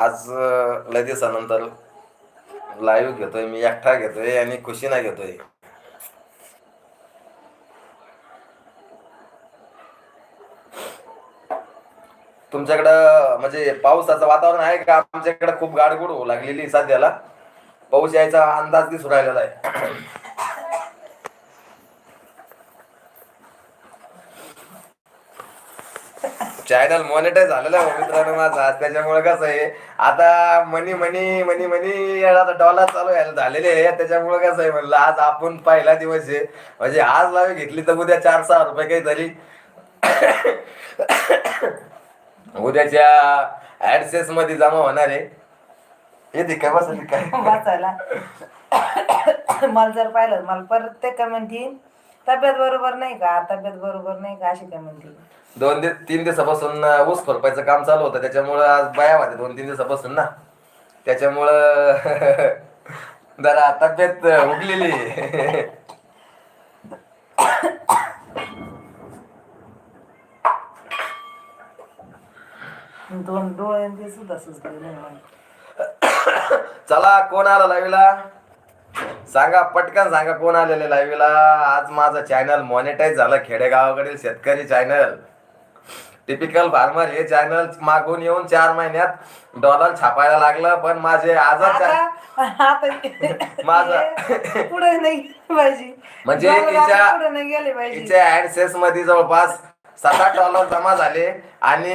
आज लय दिवसानंतर लाईव्ह घेतोय मी एकटा घेतोय आणि खुशीना घेतोय. तुमच्याकडं म्हणजे पावसाचं वातावरण आहे का? आमच्याकडे खूप गाडगुड होऊ लागलेली सध्याला. पाऊस यायचा अंदाज दिसून राहिलेला आहे. चॅनल मॉनिटाईज झालेलं आहे मित्रांनो माझा. त्याच्यामुळे कसं आहे आता मनी मनी मनी मनी आता डॉलर चालू यायला झालेले आहे. त्याच्यामुळे कसं आहे म्हणलं आज आपण पहिला दिवस आहे. म्हणजे आज लावी घेतली तर उद्या चार सहा रुपये काही तरी उद्याच्या ऍडसेस मध्ये जमा होणार आहे. येते काय बस काय वाचायला मला जर पाहिलं मला परत ते कमेंट येईल तब्येत बरोबर नाही का? तब्येत बरोबर नाही का? अशी कमेंट येईल दोन दिवस तीन दिवसापासून ऊस खुरपायचं काम चालू होतं. त्याच्यामुळं आज बाया होत्या दोन तीन दिवसापासून ना. त्याच्यामुळं जरा तब्येत उगलेली. आहे. दोन डोळे आणि ते सुद्धा सुचलेले मला चला कोण आला लाईव्हला सांगा पटकन सांगा कोण आलेले लाईव्हला आज माझं चॅनल मॉनिटाईज झालं खेडेगावाकडील शेतकरी चॅनल टिपिकल फार्मर हे चॅनल मागून येऊन चार महिन्यात डॉलर छापायला लागलं पण माझे आजच माझं- पुढे नाही पाहिजे. म्हणजे ऍडसेस मध्ये जवळपास सात आठ डॉलर जमा झाले आणि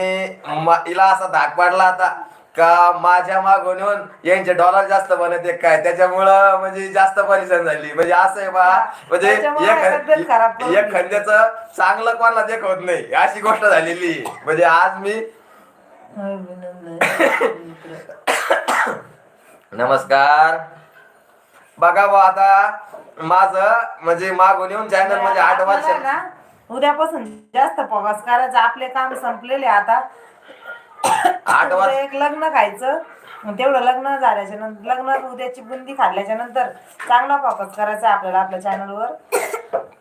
हिला असा धाक पडला आता. का माझ्या मागून येऊन यांचे डॉलर जास्त बनत आहे काय? त्याच्यामुळं म्हणजे जास्त परेशान झाली. म्हणजे असं आहे बा म्हणजे त्याच्यामुळे एक तब्येत खराब करून एक खंड्याचं चांगलं कोणाला देखवत नाही. अशी गोष्ट झालेली. म्हणजे आज मी नमस्कार. बघा बा आता माझं म्हणजे मागून येऊन चॅनल म्हणजे आठ वर्ष आपल्याला ना उद्यापासून जास्त प्रवास करायचा. आपले काम संपलेले आता. आठ एक लग्न खायचं. मग तेवढं लग्न झाल्याच्यानंतर लग्न उद्याची बुंदी खाल्ल्याच्या नंतर चांगला फोकस करायचा आपल्याला आपल्या चॅनलवर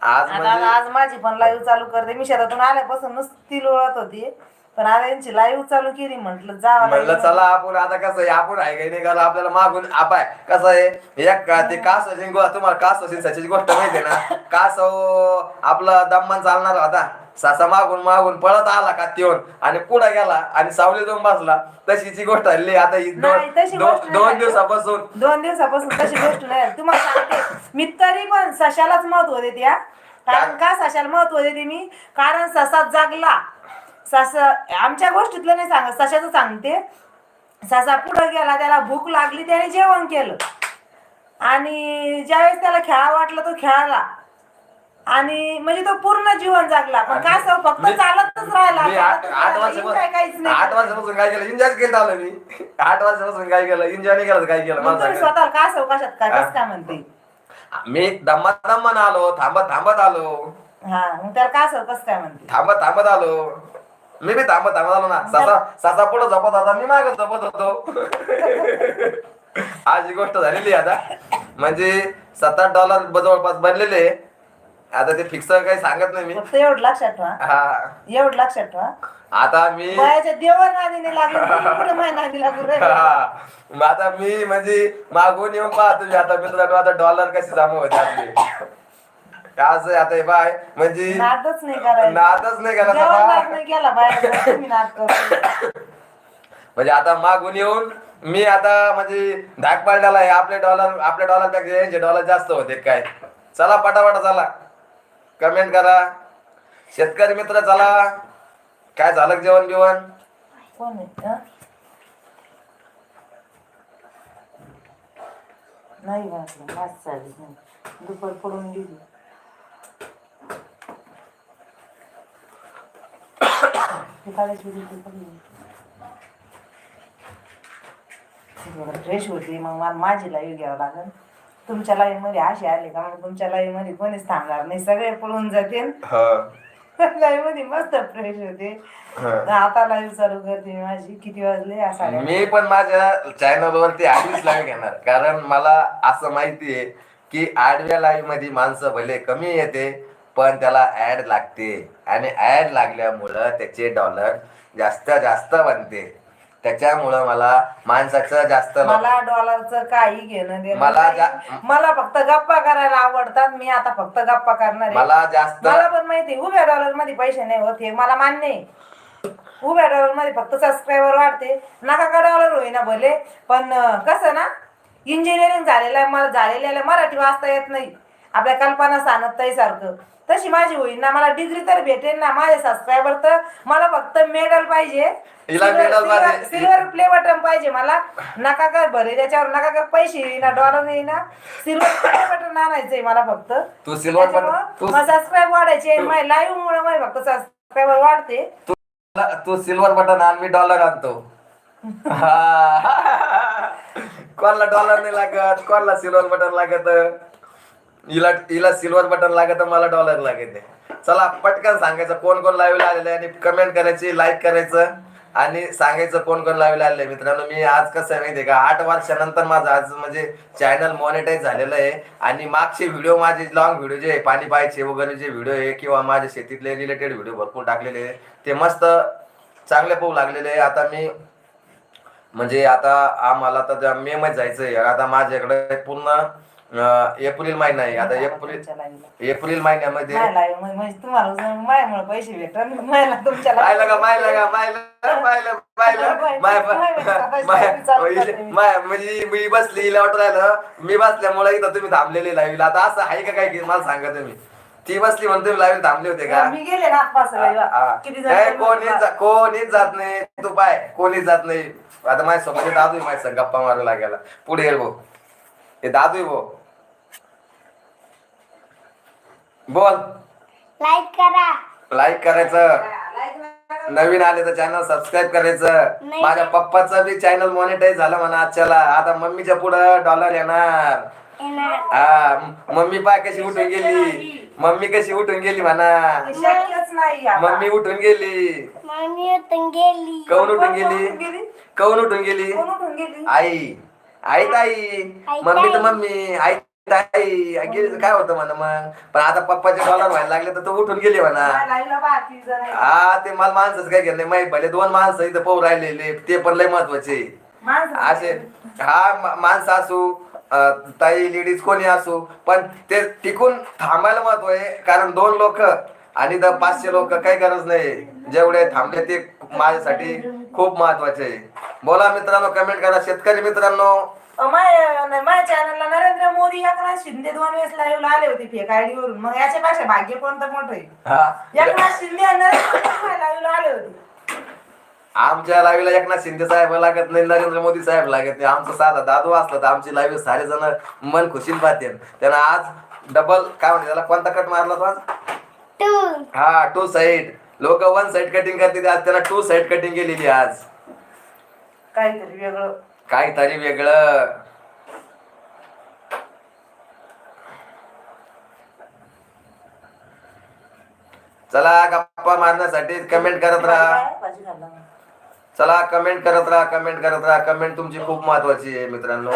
आज आता म्हणजे आज माझी पण लाईव्ह चालू करते. मी शेतातून आल्यापासून नुसती लोळत होती. पण आता यांची लाईव्ह चालू केली म्हटलं जा म्हणलं चला आपण आता कसं आहे आपण आहे काही नाही आपल्याला मागून आपाय कसं आहे एक का ते कास तुम्हाला कास असेल सचिची गोष्ट माहिती आहे ना? कास आपला दम्मान चालणार होता. सासा मागून मागून पळत आला का येऊन आणि पुढे गेला आणि सावली जाऊन बसला. तशीची गोष्ट हल्ली आता ही नाही, तशी दोन गोष्ट दोन- दोन नाही. दिवसापासून. दोन दिवसापासून तशी गोष्ट नाही झाली. तुम्हाला सांगते. मी तरी पण सशालाच महत्त्व देते या कारण का सशाला महत्त्व देते मी? कारण ससा जागला. सस आमच्या गोष्टीतलं नाही सांगत. सशाचं सांगते. ससा पुढे गेला त्याला भूक लागली त्याने जेवण केलं. आणि ज्यावेळेस त्याला खेळा वाटलं तो खेळाला. आणि म्हणजे तो पूर्ण जीवन जगला. पण काय असं फक्त मी- चालतच राहिला. मी आठ चालतच आठ राहिला. इतकं काहीच वर्षापासून नाही आठ काय केलं? एन्जॉय केलं आलं मी. आठ वर्षापासून काय केलं? एन्जॉय नाही केलं तर काय केलं? मग मला तुम्ही सांगा. स्वतःला काय असं कशात? काय कसं काय म्हणते? मी दम्मात दम्मान आलो थांबत थांबत आलो. हा मग त्याला काय कसं काय म्हणते? थांबत थांबत आलो. मी बी थांबत थांबत आलो ना. सासा सासा पुढे झोपत होता मी मागे झोपत होतो. आज ही गोष्ट झालेली आहे आता. म्हणजे सात आठ डॉलर जवळपास बनलेले आता ते फिक्स काही सांगत नाही मी. फक्त एवढं लक्षात ठेवा. हा. एवढं लक्षात ठेवा. आता मी नादीने लागले माझ्या नादी लागू राहिले. हा. मग आता मी म्हणजे मागून येऊन पाहतो मी आता. मित्रांनो आता डॉलर कसे जमा होते आपले? आहे आता हे बाय. म्हणजे नादच नाही करायचं. नादच नाही करायचा देवर बा. नाद नाही केला बाहेर तुम्ही नाद करतो म्हणजे आता मागून येऊन मी आता म्हणजे धाक पाडलेला आहे आपले डॉलर आपल्या डॉलरपेक्षा यांचे डॉलर जास्त होते काय? चला पटापटा चला. कमेंट करा. शेतकरी मित्र चला. काय झालं जेवण बिवण? कोण आहे नाही घातलं माझ चालेल नाही. दुपार पडून गेली. ती काढायची होती, ती काढली. थोडं फ्रेश होती मग मला माझी लाईव्ह घ्यावं लागेल. तुमच्या लाईव्हमध्ये असे आले का? तुमच्या लाईव्हमध्ये कोणीच थांबणार नाही. सगळे पळून जाते लाईव्हमध्ये मस्त फ्रेश होते आता लाईव्ह चालू करते मी माझी. किती वाजले? साड्या मी पण माझ्या चॅनल वरती आडवीच लाईव्ह घेणार. कारण मला असं माहिती आहे की आडव्या लाईव्हमध्ये माणसं भले कमी येते पण त्याला ऍड लागते. आणि ऍड लागल्यामुळं त्याचे डॉलर जास्त जास्त बनते. त्याच्यामुळं मला माणसाचं जास्त मला डॉलरचं काही घेणं देणं मला नाही. जा- मला फक्त गप्पा करायला आवडतात. मी आता फक्त गप्पा करणार आहे. मला जास्त मला पण माहिती उभ्या डॉलरमध्ये पैसे नाही होत हे मला मान्य आहे. उभ्या डॉलरमध्ये फक्त सबस्क्रायबर वाढते. नका का डॉलर होईना भले. पण अं, कसं ना इंजिनिअरिंग झालेलं आहे मला झालेलं आहे मराठी वाचता येत नाही. आपल्या कल्पना सांगत सारखं. तशी माझी होईल ना मला डिग्री तर भेटेल ना माझे सबस्क्रायबर तर मला फक्त मेडल पाहिजे. सिल्वर प्ले बटन पाहिजे. मला. नका का भरे त्याच्यावर नका का पैसे येईना डॉलर येईना. सिल्वर प्ले बटन आणायचंय मला फक्त. तू तू- सबस्क्राईब वाढायचे माझ्या लाईव्ह मुळे माझे फक्त सबस्क्रायबर वाढते. तू सिल्वर बटन आण मी डॉलर आणतो. हा. कोणाला डॉलर नाही लागत कोणाला सिल्वर बटन लागत? हिला हिला सिल्वर बटन लागत मला डॉलर लागत चला पटकन सांगायचं कोण कोण लाईव्ह आलेलं आहे आणि कमेंट करायची लाईक करायचं आणि सांगायचं कोण कोण लाईव्ह आलेलं आहे. मित्रांनो मी आज कसं आहे माहितीये का? आठ वर्षानंतर माझं आज म्हणजे चॅनल मॉनिटाईज झालेलं आहे आणि मागचे व्हिडिओ माझे लॉंग व्हिडिओ जे आहे, पाणी पाहायचे वगैरे जे व्हिडिओ आहे किंवा माझ्या शेतीतले रिलेटेड व्हिडिओ भरपूर टाकलेले आहे ते मस्त चांगले पाहू लागलेले आहे. आता मी म्हणजे आता आम्हाला तर मे मध्ये आहे आता माझ्याकडे पूर्ण अं, एप्रिल महिना आहे. आता एप्रिल तुमच्या. एप्रिल महिन्यामध्ये म्हणजे तुम्हाला माझ्यामुळे पैसे भेटतात मला तुमच्या पाहिलं का पाहिलं का पाहिलं पाहिलं पाहिलं माय माय माय म्हणजे मी. बसली हिला वाटत राहिलं मी बसल्यामुळे इथं तुम्ही थांबलेले लाईव्हला आता असं आहे का काय की मला सांगा तुम्ही? ती बसली म्हणून तुम्ही लाईव्ह थांबले होते का? मी गेले ना आ-. किती जण कोणीच जा- कोणीच जात नाही. तू पाय कोणीच जात नाही. आता माझ्या हे दादू आहे माझ्या संग गप्पा मारू लागायला पुढे ये भाऊ. हे दादू आहे भाऊ. बोल. लाईक करा. लाईक करायचं. नवीन आले तर चॅनल सबस्क्राईब करायचं. नाही. माझ्या पप्पाचं बी चॅनल मॉनिटाईज झालं म्हणा आजच्याला. आता मम्मीच्या पुढं डॉलर येणार. येणार. हा मम्मी पाय कशी उठून गेली? मम्मी कशी उठून गेली म्हणा? शक्यच नाही आता. मम्मी उठून गेली. मम्मी उठून गेली. कौन उठून गेली? कौन उठून गेली? आई. आई ताई. आई मम्मी तर. मम्मी. आई काय होतं म्हणा मग? पण आता पप्पाचे डॉलर व्हायला लागले तर तो उठून गेली म्हणा. हा ते मला माणसंच काय घेतलं माहिती भले दोन माणसं इथं पाहू राहिलेले ते पण लय महत्त्वाचे. असे हा माणसं असू ताई लेडीज कोणी असू पण ते टिकून थांबायला महत्त्व आहे. कारण दोन लोक आणि तर पाचशे लोक काही गरज नाही. जेवढे थांबले ते माझ्यासाठी खूप महत्त्वाचे. आहे बोला मित्रांनो कमेंट करा. शेतकरी मित्रांनो माझ्या नाही, माझ्या चॅनलला नरेंद्र मोदी एकनाथ शिंदे दोन वेळेस लाईव्ह आले होते फेक आयडी वरून. मग याच्यापेक्षा भाग्य कोणतं मोठं आहे? हा. एकनाथ शिंदे लाईव्ह आले होते. आमच्या लाईव्हला एकनाथ शिंदे साहेब लागत नाही नरेंद्र मोदी साहेब लागत नाही. आमचं साधा दादू असला तर आमची लाईव्ह सारे जण मन खुशील पाहते त्यांना आज डबल काय म्हणते त्याला कोणता कट मारला तो आज? हा टू साईड लोक वन साईड कटिंग करते आज त्यांना टू साईड कटिंग केलेली आज. काहीतरी वेगळं. काहीतरी वेगळं. चला गप्पा मारण्यासाठी कमेंट करत राहा. चला कमेंट करत राहा कमेंट करत राहा. कमेंट तुमची खूप महत्वाची आहे मित्रांनो.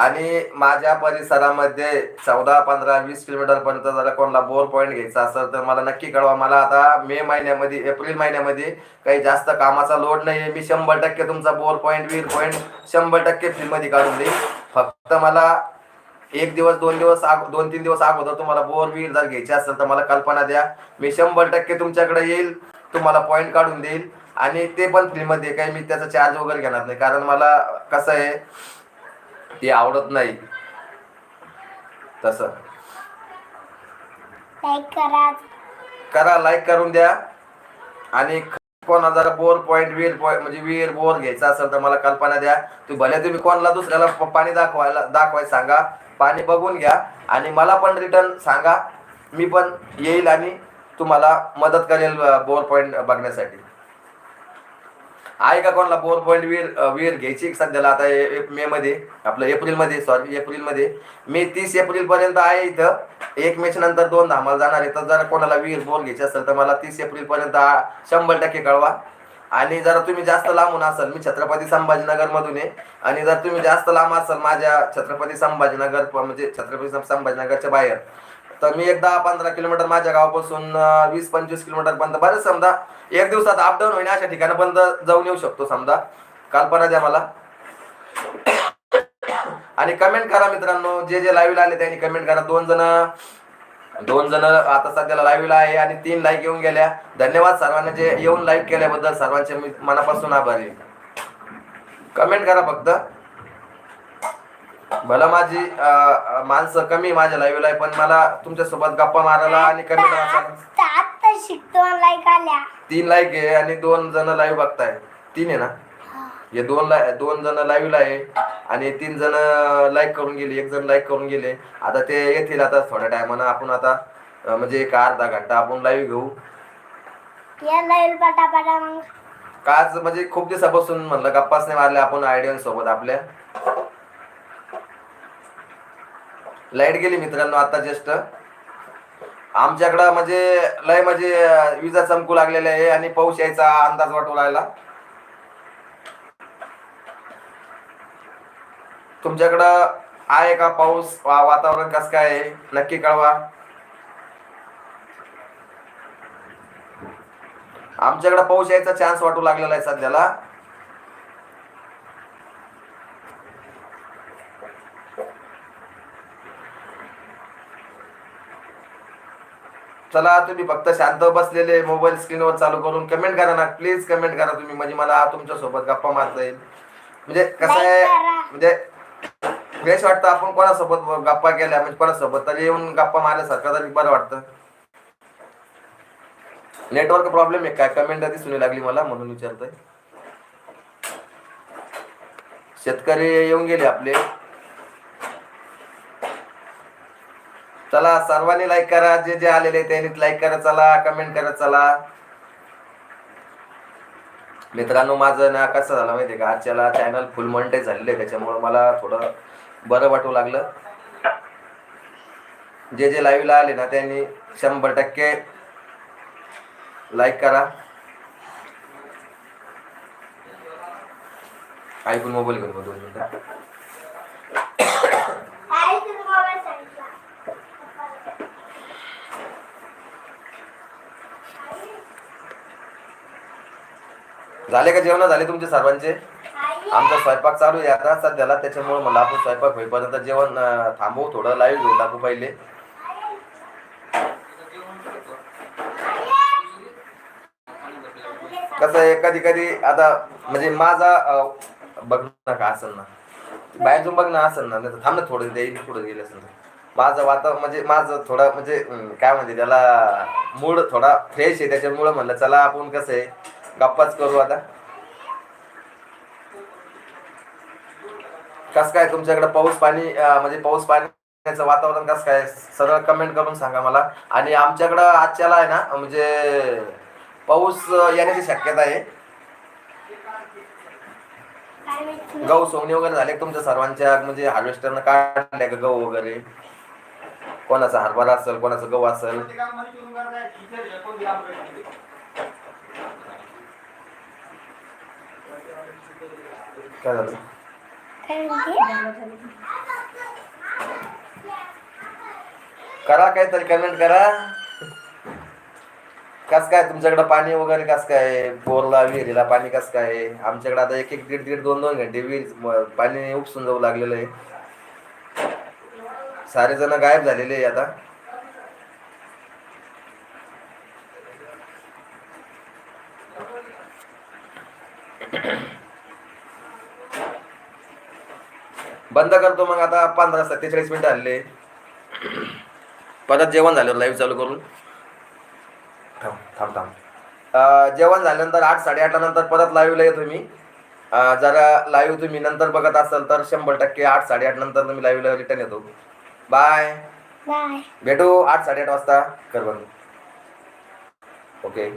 आणि माझ्या परिसरामध्ये चौदा पंधरा वीस किलोमीटर पर्यंत जर कोणाला बोर पॉईंट घ्यायचा असेल तर मला नक्की कळवा. मला आता मे महिन्यामध्ये एप्रिल महिन्यामध्ये काही जास्त कामाचा लोड नाही आहे मी शंभर टक्के तुमचा बोर पॉईंट वीर पॉईंट शंभर टक्के फ्रीमध्ये काढून देईन. फक्त मला एक दिवस दोन दिवस आग दोन तीन दिवस अगोदर तुम्हाला बोर वीर जर घ्यायची असेल तर मला कल्पना द्या. मी शंभर टक्के तुमच्याकडे येईल तुम्हाला पॉईंट काढून देईल. आणि ते पण फ्रीमध्ये काही मी त्याचा चार्ज वगैरे घेणार नाही. कारण मला कसं आहे ते आवडत नाही. तसं. लाईक करा. करा लाईक करून द्या. आणि कोणा जरा बोर पॉईंट विहीर पॉईंट म्हणजे विहीर बोर घ्यायचा असेल तर मला कल्पना द्या. तुम्ही भले तुम्ही कोणाला दुसऱ्याला पाणी दाखवायला दाखवायला सांगा. पाणी बघून घ्या. आणि मला पण रिटर्न सांगा. मी पण येईल आणि तुम्हाला मदत करेल बोर पॉईंट बघण्यासाठी. आहे का कोणाला बोर पॉईंट विहीर वीर विहीर घ्यायची सध्याला? आता मे मध्ये आपलं एप्रिलमध्ये सॉरी एप्रिलमध्ये मी तीस एप्रिल पर्यंत आहे इथं. एक मॅच नंतर दोन धामाला जाणार आहे. तर जर कोणाला विहीर बोर घ्यायची असेल तर मला तीस एप्रिल पर्यंत शंभर टक्के कळवा. आणि जर तुम्ही जास्त लांबून असाल मी छत्रपती संभाजीनगरमधून आहे. आणि जर तुम्ही जास्त लांब असाल माझ्या छत्रपती संभाजीनगर प- म्हणजे छत्रपती संभाजीनगरच्या बाहेर तर मी एक दहा पंधरा किलोमीटर माझ्या गावापासून वीस पंचवीस किलोमीटर पर्यंत. बरेच समजा एक दिवसात अपडाऊन होईन अशा ठिकाणापर्यंत जाऊन येऊ शकतो समजा. कल्पना द्या मला. आणि कमेंट करा मित्रांनो जे जे लाईव्हला आले त्यांनी कमेंट करा. दोन जण दोन जण आता सध्याला लाईव्हला आहे आणि तीन लाईक येऊन गेल्या. धन्यवाद सर्वांना जे येऊन लाईक केल्याबद्दल. सर्वांचे मी मनापासून आभारी आहे. कमेंट करा फक्त. भला माझी माणसं कमी माझ्या लाईव्हला आहे पण मला तुमच्यासोबत गप्पा मारायला आणि आता आता शिकतो लाईक आल्या. तीन लाईक आहे आणि दोन जण लाईव्ह बघताय. तीन आहे ना? हे. दोन ला दोन जण लाईव्हला आहे आणि तीन जण लाईक करून गेले एक जण लाईक करून गेले. आता ते येतील आता थोड्या टायमानं आपण आता म्हणजे एक अर्धा घंटा आपण लाईव्ह घेऊ. या लाईल पटापटा मग. काच म्हणजे खूप दिवसापासून म्हणलं गप्पाच नाही मारल्या आपण आयडियन सोबत आपल्या. लाइट गेली मित्रांनो आता जस्ट आमच्याकडं म्हणजे लय म्हणजे विजा चमकू लागलेल्या आहे आणि पाऊस यायचा अंदाज वाटू लागला तुमच्याकडं आहे का पाऊस? वा- वातावरण कसं काय आहे? नक्की कळवा. आमच्याकडे पाऊस यायचा चान्स वाटू लागलेला आहे सध्याला. चला तुम्ही फक्त शांत बसलेले मोबाईल स्क्रीनवर चालू करून कमेंट करा ना. प्लीज कमेंट करा तुम्ही म्हणजे मला तुमच्यासोबत गप्पा मारता येईल. म्हणजे कसं आहे. म्हणजे फ्रेश वाटतं आपण कोणासोबत गप्पा केल्या म्हणजे कोणासोबत तरी येऊन गप्पा मारल्यासारखं तरी बरं वाटतं. नेटवर्क प्रॉब्लेम आहे काय कमेंट दिसून लागली मला म्हणून विचारतोय. शेतकरी येऊन गेले आपले. चला सर्वांनी लाईक करा. जे जे आलेले त्यांनी लाईक करा. चला कमेंट करा चला. मित्रांनो माझं ना कसं झालं माहितीये का? आजच्याला चॅनल फुल मंटे झालेलं आहे. त्याच्यामुळं मला थोडं बरं वाटू लागलं. जे जे लाईव्हला आले ना त्यांनी शंभर टक्के लाईक करा. ऐकून मोबाईल घेऊन दोन मिनिटं आई तुझा मोबाईल सांगितला झाले का जेवण? झाले तुमचे सर्वांचे? आमचा स्वयंपाक चालू आहे आता. सध्याला त्याच्यामुळे मला आपण स्वयंपाक होईपर्यंत जेवण थांबवू. थोडं लाईव्ह घेऊन टाकू पहिले. कसं आहे कधी कधी आता म्हणजे माझा अं, बघ ना का असेल ना. बाहेरून बघ ना असेल ना नाही थांब ना थोडं देईल पुढे गेले असेल. माझं वातावरण म्हणजे माझं थोडं म्हणजे काय म्हणते त्याला मूड थोडा फ्रेश आहे त्याच्यामुळं म्हणलं चला आपण कसं आहे गप्पाच करू आता. कस काय तुमच्याकडे पाऊस पाणी म्हणजे पाऊस पाण्याचं वातावरण कसं काय? सरळ कमेंट करून सांगा मला. आणि आमच्याकडं आजच्याला आहे ना म्हणजे पाऊस येण्याची शक्यता आहे. गहू सोंगणी वगैरे झाले तुमच्या सर्वांच्या? म्हणजे हार्वेस्टरनं काढले का गहू वगैरे? कोणाचा हरभरा असेल कोणाचा गहू असेल? काय झालं? करा काहीतरी कमेंट करा. कस काय तुमच्याकडे पाणी वगैरे कस काय? बोरला विहिरीला पाणी कस काय? आमच्याकडे आता एक एक दीड दीड दोन दोन घंटे विहीर पाणी उपसून जाऊ लागलेलं आहे. सारे जण गायब झालेले आहे आता. बंद करतो मग आता पंधरा सत्तेचाळीस मिनिटं आले परत जेवण झाल्यावर लाईव्ह चालू करून. थांब थांब थांब. अं, जेवण झाल्यानंतर आठ साडेआठला नंतर परत लाईव्हला येतो मी. जरा लाईव्ह तुम्ही नंतर बघत असाल तर शंभर टक्के आठ साडेआठ नंतर तुम्ही लाईव्हला रिटर्न येतो. बाय बाय भेटू आठ साडेआठ वाजता. कर बंद. ओके